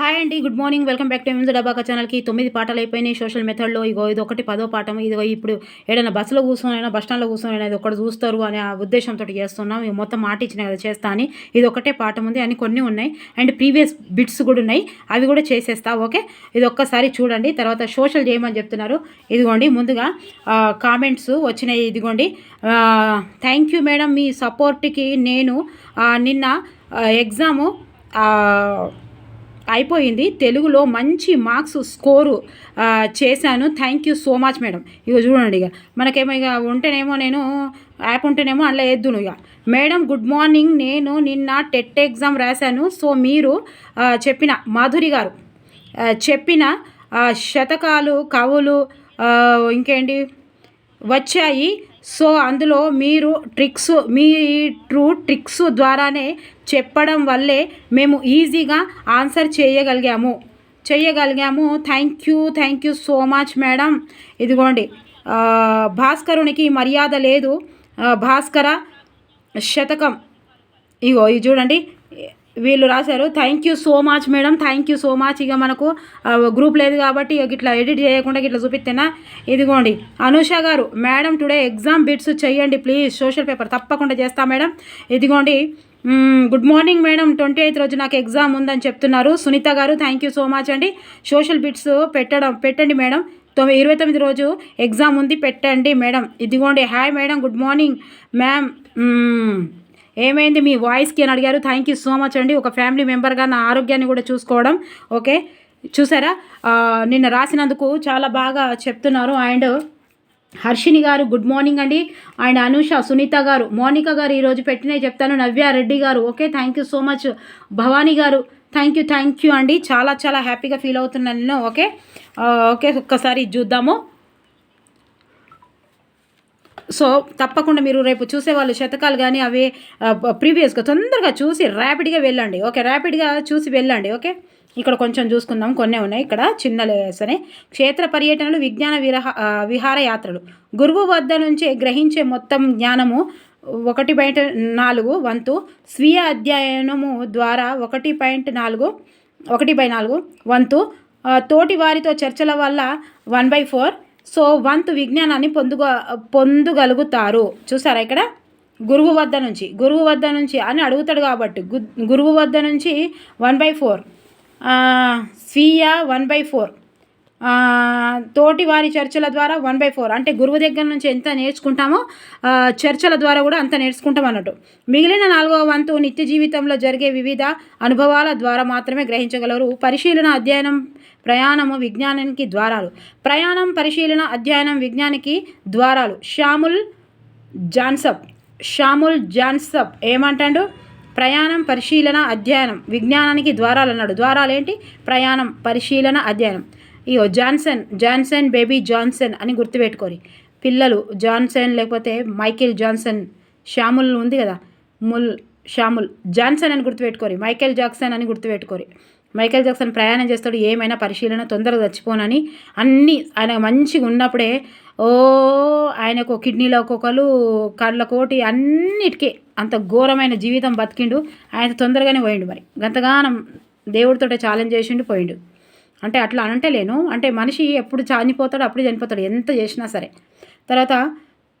Hi అండి good morning. Welcome back to MIMS డబాకా ఛానల్కి. తొమ్మిది పాటలు అయిపోయినాయి సోషల్ మెథడ్లో. ఇగో ఇది ఒకటి పదో పాఠం ఇదిగో ఇప్పుడు ఏదైనా బస్సులో కూర్చొనైనా బస్ స్టాండ్లో కూర్చొనైనా ఇది ఒకటి చూస్తారు అనే ఆ ఉద్దేశంతో చేస్తున్నాం. ఇవి మొత్తం మాట ఇచ్చిన కదా చేస్తా అని. ఇది ఒకటే పాఠం ఉంది అని కొన్ని ఉన్నాయి. అండ్ ప్రీవియస్ బిట్స్ కూడా ఉన్నాయి. అవి కూడా చేసేస్తా ఓకే? ఇది ఒక్కసారి చూడండి. తర్వాత సోషల్ చేయమని చెప్తున్నారు. ఇదిగోండి ముందుగా కామెంట్స్ వచ్చినాయి. ఇదిగోండి థ్యాంక్ యూ మేడం మీ సపోర్ట్కి నేను నిన్న ఎగ్జాము అయిపోయింది. తెలుగులో మంచి మార్క్స్ స్కోరు చేశాను. Thank you so much madam. ఇక చూడండి ఇక మనకేమో ఇక ఉంటేనేమో నేను యాప్ ఉంటేనేమో అందులో వేద్దును ఇక మేడం గుడ్ మార్నింగ్. నేను నిన్న టెట్ ఎగ్జామ్ రాశాను. సో మీరు చెప్పిన మాధురి గారు చెప్పిన శతకాలు కవులు ఇంకేంటి వచ్చాయి. సో అందులో మీరు ట్రిక్స్ మీ ట్రూ ట్రిక్స్ ద్వారానే చెప్పడం వల్లే మేము ఈజీగా ఆన్సర్ చేయగలిగాము. చేయగలిగాము. Thank you thank you so much madam ఇదిగోండి. భాస్కరునికి మర్యాద లేదు. భాస్కర శతకం. ఇగో ఇది చూడండి. వీళ్ళు రాశారు thank you so much madam thank you so much ఇక మనకు గ్రూప్ లేదు కాబట్టి ఇట్లా ఎడిట్ చేయకుండా ఇట్లా చూపిస్తేనా? ఇదిగోండి. అనూష గారు మేడం టుడే ఎగ్జామ్ బిట్స్ చేయండి ప్లీజ్ సోషల్ పేపర్ తప్పకుండా చేస్తా మేడం ఇదిగోండి. Good morning madam. Twenty eighth రోజు నాకు ఎగ్జామ్ ఉందని చెప్తున్నారు. సునీత గారు థ్యాంక్ యూ సో మచ్ అండి. సోషల్ బిట్స్ పెట్టడం పెట్టండి మేడం. తొమ్మిది ఇరవై తొమ్మిది రోజు ఎగ్జామ్ ఉంది పెట్టండి మేడం. ఇదిగోండి hi madam good morning. Ma'am ఏమైంది మీ వాయిస్కి అని అడిగారు. థ్యాంక్ యూ సో మచ్ అండి. ఒక ఫ్యామిలీ మెంబర్గా నా ఆరోగ్యాన్ని కూడా చూసుకోవడం. ఓకే చూసారా? నిన్న రాసినందుకు చాలా బాగా చెప్తున్నారు. అండ్ హర్షిని గారు గుడ్ మార్నింగ్ అండి. అండ్ అనూష సునీత గారు మోనిక గారు ఈరోజు పెట్టినే చెప్తాను నవ్య రెడ్డి గారు okay thank you so much Bhavani గారు థ్యాంక్ యూ థ్యాంక్ యూ అండి. చాలా చాలా హ్యాపీగా ఫీల్ అవుతున్నాను నేను ఓకే. ఓకే ఒక్కసారి చూద్దాము. సో తప్పకుండా మీరు రేపు చూసే వాళ్ళు శతకాలు కానీ అవి ప్రీవియస్గా తొందరగా చూసి ర్యాపిడ్గా వెళ్ళండి ఓకే. ర్యాపిడ్గా చూసి వెళ్ళండి ఓకే. ఇక్కడ కొంచెం చూసుకుందాం. కొన్ని ఉన్నాయి. ఇక్కడ చిన్న లేసనే క్షేత్ర పర్యటనలు విజ్ఞాన విరహ విహారయాత్రలు గురువు వద్ద నుంచి గ్రహించే మొత్తం జ్ఞానము ఒకటి పాయింట్ నాలుగు వంతు స్వీయ అధ్యయనము ద్వారా ఒకటి పాయింట్ నాలుగు ఒకటి బై నాలుగు వంతు తోటి వారితో చర్చల వల్ల వన్ బై ఫోర్. సో వంతు విజ్ఞానాన్ని పొందుగ పొందగలుగుతారు. చూసారా ఇక్కడ? గురువు వద్ద నుంచి. గురువు వద్ద నుంచి అని అడుగుతాడు కాబట్టి. గురువు వద్ద నుంచి వన్ బై ఫోర్. స్వీయ వన్ బై ఫోర్. తోటి వారి చర్చల ద్వారా వన్ బై ఫోర్. అంటే గురువు దగ్గర నుంచి ఎంత నేర్చుకుంటామో చర్చల ద్వారా కూడా అంత నేర్చుకుంటాం అన్నట్టు. మిగిలిన నాలుగవ వంతు నిత్య జీవితంలో జరిగే వివిధ అనుభవాల ద్వారా మాత్రమే గ్రహించగలరు. పరిశీలన అధ్యయనం ప్రయాణము విజ్ఞానానికి ద్వారాలు. ప్రయాణం పరిశీలన అధ్యయనం విజ్ఞానికి ద్వారాలు. షాముల్ జాన్సప్ షాముల్ జాన్సప్ ఏమంటాడు? ప్రయాణం పరిశీలన అధ్యయనం విజ్ఞానానికి ద్వారాలు అన్నాడు ద్వారాలు ఏంటి ప్రయాణం పరిశీలన అధ్యయనం. ఇయో జాన్సన్ జాన్సన్ బేబీ జాన్సన్ అని గుర్తుపెట్టుకోరి. పిల్లలు జాన్సన్ లేకపోతే మైకేల్ జాన్సన్ శ్యాముల్ ఉంది కదా. ముల్ శ్యాముల్ జాన్సన్ అని గుర్తుపెట్టుకోరి. మైకేల్ జాక్సన్ అని గుర్తుపెట్టుకోరి. మైకేల్ జాక్సన్ ప్రయాణం చేస్తాడు ఏమైనా పరిశీలన తొందరగా చచ్చిపోనని. అన్నీ ఆయన మంచిగా ఉన్నప్పుడే ఓ ఆయనకు కిడ్నీలో ఒక్కొక్కరు కళ్ళ కోటి అన్నిటికీ అంత ఘోరమైన జీవితం బతికిండు. ఆయన తొందరగానే పోయిండు మరి. గంతగానం దేవుడితో ఛాలెంజ్ చేసిండు పోయిండు. అంటే అట్లా అంటలేను అంటే మనిషి ఎప్పుడు చనిపోతాడు అప్పుడు చనిపోతాడు ఎంత చేసినా సరే. తర్వాత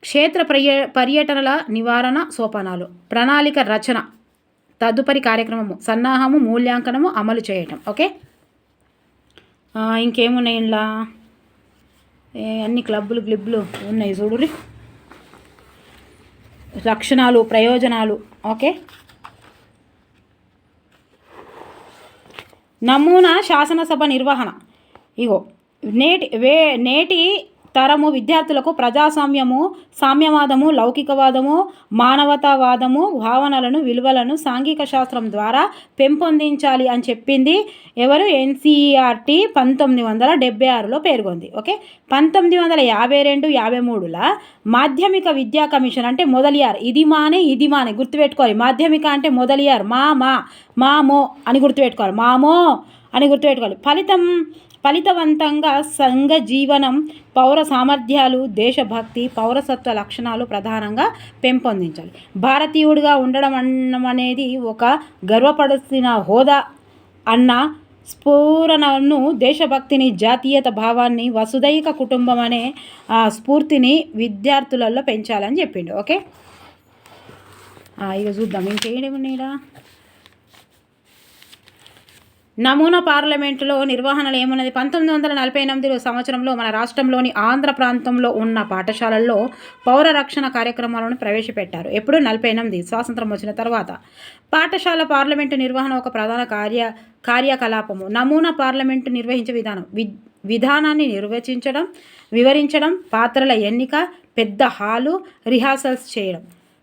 క్షేత్ర పర్య పర్యటనల నివారణ సోపానాలు ప్రణాళిక రచన. తదుపరి కార్యక్రమము సన్నాహము మూల్యాంకనము అమలు చేయటం. ఓకే? ఆ, ఇంకేమున్నాయి ఇలా అన్ని క్లబ్బులు గ్లిబ్బులు ఉన్నాయి చూడురి లక్షణాలు ప్రయోజనాలు. ఓకే? నమూనా శాసనసభ నిర్వహణ. ఇగో నేటి వే నేటి తరము విద్యార్థులకు ప్రజాస్వామ్యము సామ్యవాదము లౌకికవాదము మానవతావాదము భావనలను విలువలను సాంఘిక శాస్త్రం ద్వారా పెంపొందించాలి అని చెప్పింది ఎవరు? ఎన్సీఆర్టీ పంతొమ్మిది వందల డెబ్బై ఆరులో పేర్కొంది. ఓకే? పంతొమ్మిది వందల యాభై రెండు యాభై మూడుల మాధ్యమిక విద్యా కమిషన్ అంటే మొదలియార్ ఇది మానే ఇది మానే గుర్తుపెట్టుకోవాలి. మాధ్యమిక అంటే మొదలియార్ మా మా మామో అని గుర్తుపెట్టుకోవాలి. మామో అని గుర్తుపెట్టుకోవాలి ఫలితం ఫలితవంతంగా సంఘ జీవనం పౌర సామర్థ్యాలు దేశభక్తి పౌరసత్వ లక్షణాలు ప్రధానంగా పెంపొందించాలి. భారతీయుడిగా ఉండడం అనేది ఒక గర్వపడాల్సిన హోదా అన్న స్ఫూరణను దేశభక్తిని జాతీయత భావాన్ని వసుదైక కుటుంబం అనే ఆ స్ఫూర్తిని విద్యార్థులలో పెంచాలని చెప్పిండు. ఓకే? ఇక చూద్దాం. ఇంకేమున్నాయిరా నమూనా పార్లమెంటులో నిర్వహణలు ఏమున్నది? పంతొమ్మిది వందల నలభై ఎనిమిది సంవత్సరంలో మన రాష్ట్రంలోని ఆంధ్ర ప్రాంతంలో ఉన్న పాఠశాలల్లో పౌర రక్షణ కార్యక్రమాలను ప్రవేశపెట్టారు. ఎప్పుడు నలభై ఎనిమిది స్వాతంత్రం వచ్చిన తర్వాత పాఠశాల పార్లమెంటు నిర్వహణ ఒక ప్రధాన కార్య కార్యకలాపము. నమూనా పార్లమెంటు నిర్వహించే విధానం వి విధానాన్ని నిర్వచించడం వివరించడం పాత్రల ఎన్నిక పెద్ద హాలు రిహార్సల్స్ చేయడం.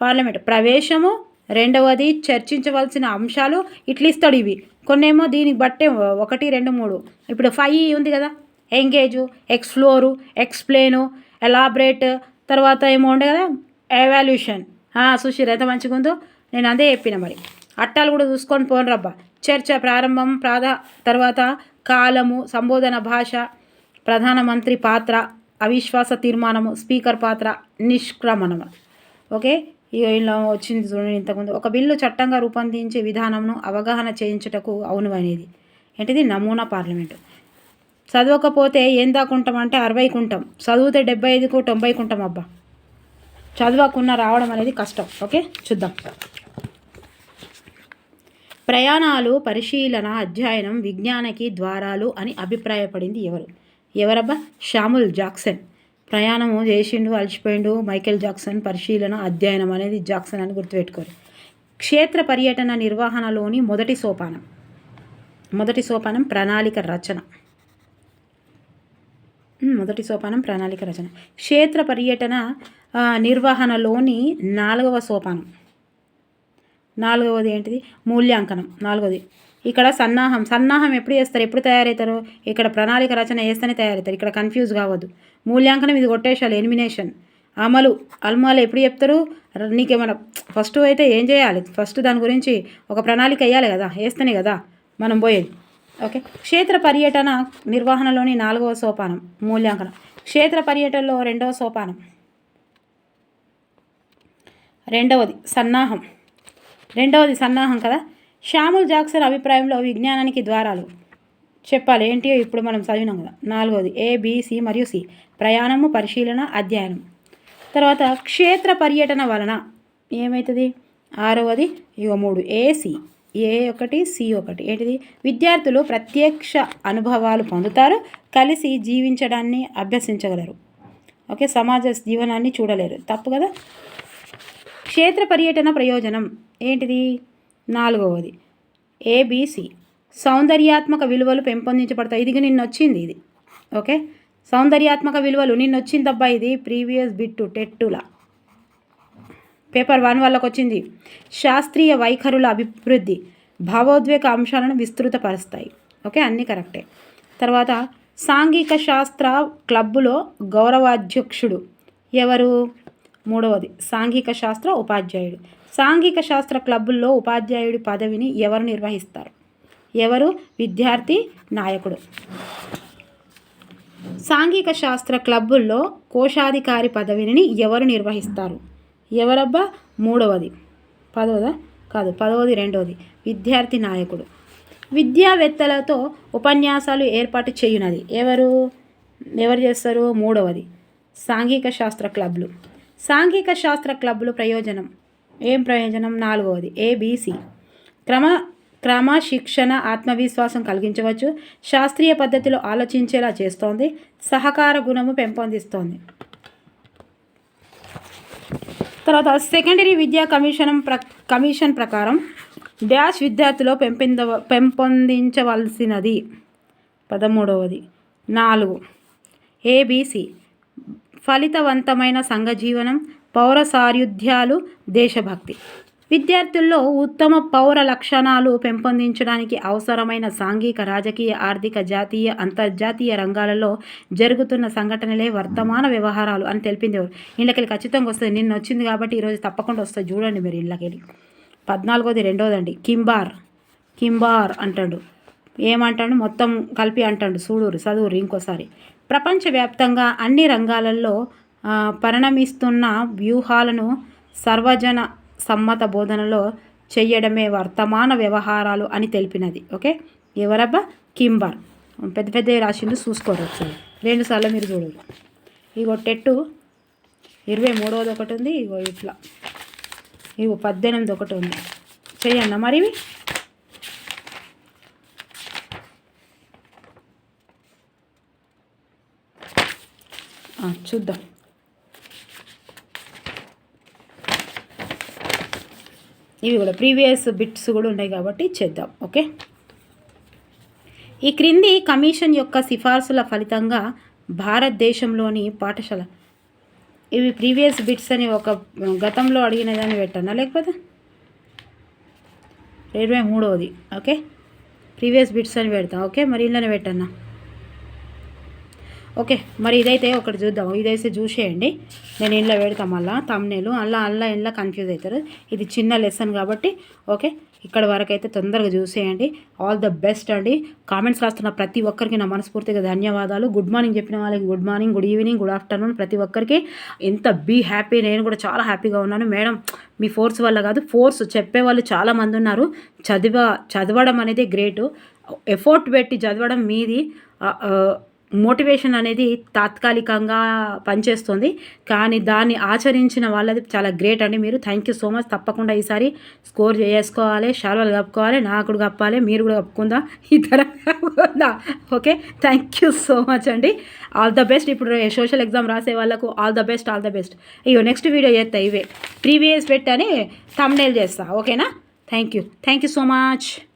పార్లమెంట్ ప్రవేశము రెండవది చర్చించవలసిన అంశాలు ఇట్లా ఇస్తాడు ఇవి. కొన్నేమో దీనికి బట్టే ఒకటి రెండు మూడు. ఇప్పుడు ఫైవ్ ఉంది కదా. ఎంగేజు ఎక్స్ప్లోరు ఎక్స్ప్లెయిను ఎలాబరేట్ తర్వాత ఏమో ఉండే కదా ఎవాల్యూషన్. సుశీర్ ఎంత మంచిగా ఉందో నేను అదే చెప్పిన మరి. అట్టాలు కూడా చూసుకొని పోనరబ్బా చర్చ ప్రారంభం ప్రాధా తర్వాత కాలము సంబోధన భాష ప్రధానమంత్రి పాత్ర అవిశ్వాస తీర్మానము స్పీకర్ పాత్ర నిష్క్రమణము. ఓకే? ఇక ఇలా వచ్చింది చూడండి ఇంతకుముందు. ఒక బిల్లు చట్టంగా రూపొందించే విధానంను అవగాహన చేయించుటకు అవును అనేది ఏంటిది? నమూనా పార్లమెంటు. చదవకపోతే ఏం దాకుంటాం అంటే అరవై కుంటాం. చదివితే డెబ్బై ఐదుకు తొంభై కుంటాం అబ్బా. చదవకుండా రావడం అనేది కష్టం. ఓకే? చూద్దాం. ప్రయాణాలు పరిశీలన అధ్యయనం విజ్ఞానకి ద్వారాలు అని అభిప్రాయపడింది ఎవరు? ఎవరబ్బా? Samuel Jackson. ప్రయాణము చేసిండు అలసిపోయిండు మైకేల్ జాక్సన్ పరిశీలన అధ్యయనం అనేది జాక్సన్ అని గుర్తుపెట్టుకోరు. క్షేత్ర పర్యటన నిర్వహణలోని మొదటి సోపానం. మొదటి సోపానం ప్రణాళిక రచన. మొదటి సోపానం ప్రణాళిక రచన. క్షేత్ర పర్యటన నిర్వహణలోని నాలుగవ సోపానం. నాలుగవది ఏంటిది? మూల్యాంకనం. నాలుగవది ఇక్కడ సన్నాహం సన్నాహం ఎప్పుడు చేస్తారు ఎప్పుడు తయారవుతారు? ఇక్కడ ప్రణాళిక రచన చేస్తేనే తయారవుతారు. ఇక్కడ కన్ఫ్యూజ్ కావద్దు. మూల్యాంకనం ఇది కొట్టేశాలి ఎలిమినేషన్ అమలు అమలు ఎప్పుడు చెప్తారు? నీకు నీకేమైనా ఫస్ట్ అయితే ఏం చేయాలి? ఫస్ట్ దాని గురించి ఒక ప్రణాళిక వేయాలి కదా వేస్తేనే కదా మనం పోయేది. ఓకే? క్షేత్ర పర్యటన నిర్వహణలోని నాలుగవ సోపానం మూల్యాంకనం. క్షేత్ర పర్యటనలో రెండవ సోపానం. రెండవది సన్నాహం. రెండవది సన్నాహం కదా? శ్యాముల్ జాక్సన్ అభిప్రాయంలో విజ్ఞానానికి ద్వారాలు. చెప్పాలి ఏంటియో ఇప్పుడు మనం చదివినాం కదా. నాలుగవది ఏ బి సి మరియు సి. ప్రయాణము పరిశీలన అధ్యయనం. తర్వాత క్షేత్ర పర్యటన వలన ఏమవుతుంది ఆరవది ఇక మూడు ఏసి ఏ ఒకటి సి ఒకటి. ఏంటిది? విద్యార్థులు ప్రత్యక్ష అనుభవాలు పొందుతారు కలిసి జీవించడాన్ని అభ్యసించగలరు. ఓకే సమాజ జీవనాన్ని చూడలేరు. తప్పు కదా? క్షేత్ర పర్యటన ప్రయోజనం ఏంటిది? నాలుగవది. ఏబిసి సౌందర్యాత్మక విలువలు పెంపొందించబడతాయి. ఇది నిన్న వచ్చింది ఇది. ఓకే? సౌందర్యాత్మక విలువలు. నిన్న వచ్చిందబ్బా ఇది ప్రీవియస్ బిట్టు టెట్టుల. పేపర్ వన్ వాళ్ళకి వచ్చింది శాస్త్రీయ వైఖరుల అభివృద్ధి భావోద్వేగ అంశాలను విస్తృతపరుస్తాయి. ఓకే? అన్నీ కరెక్టే. తర్వాత సాంఘిక శాస్త్ర క్లబ్బులో గౌరవాధ్యక్షుడు ఎవరు? మూడవది. సాంఘిక శాస్త్ర ఉపాధ్యాయుడు. సాంఘిక శాస్త్ర క్లబ్బుల్లో ఉపాధ్యాయుడి పదవిని ఎవరు నిర్వహిస్తారు? ఎవరు? విద్యార్థి నాయకుడు. సాంఘిక శాస్త్ర క్లబ్బుల్లో కోశాధికారి పదవిని ఎవరు నిర్వహిస్తారు? ఎవరబ్బా? మూడవది. పదవదా? కాదు పదవది రెండవది. విద్యార్థి నాయకుడు. విద్యావేత్తలతో ఉపన్యాసాలు ఏర్పాటు చేయునది. ఎవరు? ఎవరు చేస్తారు? మూడవది. సాంఘిక శాస్త్ర క్లబ్లు సాంఘిక శాస్త్ర క్లబ్లు ప్రయోజనం. ఏం ప్రయోజనం? నాలుగవది. ఏబీసీ క్రమ క్రమశిక్షణ ఆత్మవిశ్వాసం కలిగించవచ్చు. శాస్త్రీయ పద్ధతిలో ఆలోచించేలా చేస్తోంది. సహకార గుణము పెంపొందిస్తోంది. తర్వాత సెకండరీ విద్యా కమిషన్ ప్ర కమిషన్ ప్రకారం డ్యాష్ విద్యార్థిలో పెంపొంద పెంపొందించవలసినది. పదమూడవది. నాలుగు. ఏబీసీ ఫలితవంతమైన సంఘజీవనం పౌర సాయుధ్యాలు దేశభక్తి. విద్యార్థుల్లో ఉత్తమ పౌర లక్షణాలు పెంపొందించడానికి అవసరమైన సాంఘిక రాజకీయ ఆర్థిక జాతీయ అంతర్జాతీయ రంగాలలో జరుగుతున్న సంఘటనలే వర్తమాన వ్యవహారాలు అని తెలిపింది ఎవరు? ఇళ్ళకెళ్ళి ఖచ్చితంగా వస్తుంది నిన్న వచ్చింది కాబట్టి ఈరోజు తప్పకుండా వస్తుంది చూడండి మీరు ఇళ్ళకెళ్ళి. పద్నాలుగోది రెండోదండి. కింబార్ కింబార్ అంటాడు. ఏమంటాడు? మొత్తం కలిపి అంటాడు. చూడూరు చదువురు ఇంకోసారి. ప్రపంచవ్యాప్తంగా అన్ని రంగాలలో పరిణమిస్తున్న వ్యూహాలను సర్వజన సమ్మత బోధనలో చెయ్యడమే వర్తమాన వ్యవహారాలు అని తెలిపినది. ఓకే? ఎవరబ్బా? కింబర్. పెద్ద పెద్ద రాసిండు చూసుకోరు ఒకసారి మీరు చూడరు ఇగో టెట్టు ఇరవై మూడవది ఒకటి ఉంది ఇగో ఇట్లా. ఇగో పద్దెనిమిది ఒకటి ఉంది. చెయ్యన్న మరి చూద్దాం. ఇవి కూడా ప్రీవియస్ బిట్స్ కూడా ఉన్నాయి కాబట్టి చేద్దాం ఓకే? ఈ క్రింది కమిషన్ యొక్క సిఫార్సుల ఫలితంగా భారతదేశంలోని పాఠశాల. ఇవి ప్రీవియస్ బిట్స్ అని ఒక గతంలో అడిగిన దాన్ని పెట్టానా లేకపోతే? ఇరవై మూడవది ఓకే? ప్రీవియస్ బిట్స్ అని పెడతాం ఓకే? మరి ఇళ్ళని పెట్టన్నా ఓకే మరి ఇదైతే ఒకటి చూద్దాం. ఇదైతే చూసేయండి నేను ఇంట్లో పెడతాం మళ్ళా తమ్నేలు అలా అల్లా ఇంట్లో కన్ఫ్యూజ్ అవుతారు. ఇది చిన్న లెసన్ కాబట్టి ఓకే. ఇక్కడ వరకు అయితే తొందరగా చూసేయండి ఆల్ ద బెస్ట్ అండి. కామెంట్స్ రాస్తున్న ప్రతి ఒక్కరికి నా మనస్ఫూర్తిగా ధన్యవాదాలు. గుడ్ మార్నింగ్ చెప్పిన వాళ్ళకి good morning good evening good afternoon ప్రతి ఒక్కరికి. ఎంత బీ హ్యాపీ నేను కూడా చాలా హ్యాపీగా ఉన్నాను. మేడం మీ ఫోర్స్ వల్ల కాదు ఫోర్స్ చెప్పే వాళ్ళు చాలామంది ఉన్నారు. చదివ చదవడం అనేది గ్రేటు ఎఫోర్ట్ పెట్టి చదవడం మీది. మోటివేషన్ అనేది తాత్కాలికంగా పనిచేస్తుంది. కానీ దాన్ని ఆచరించిన వాళ్ళది చాలా గ్రేట్ అండి మీరు. Thank you so much. తప్పకుండా ఈసారి స్కోర్ చేసుకోవాలి షాల్వాలు కప్పుకోవాలి నాకు కూడా కప్పాలి మీరు కూడా కప్పుకుందా? ఇద్దరం కప్పుకుందా okay. Thank you so much అండి. All the best. ఇప్పుడు సోషల్ ఎగ్జామ్ రాసే వాళ్ళకు all the best all the best. అయ్యో నెక్స్ట్ వీడియో చేస్తా ఇవే. ప్రీవియస్ పెట్టని తమ్నేల్ చేస్తా. ఓకేనా? Thank you. Thank you so much.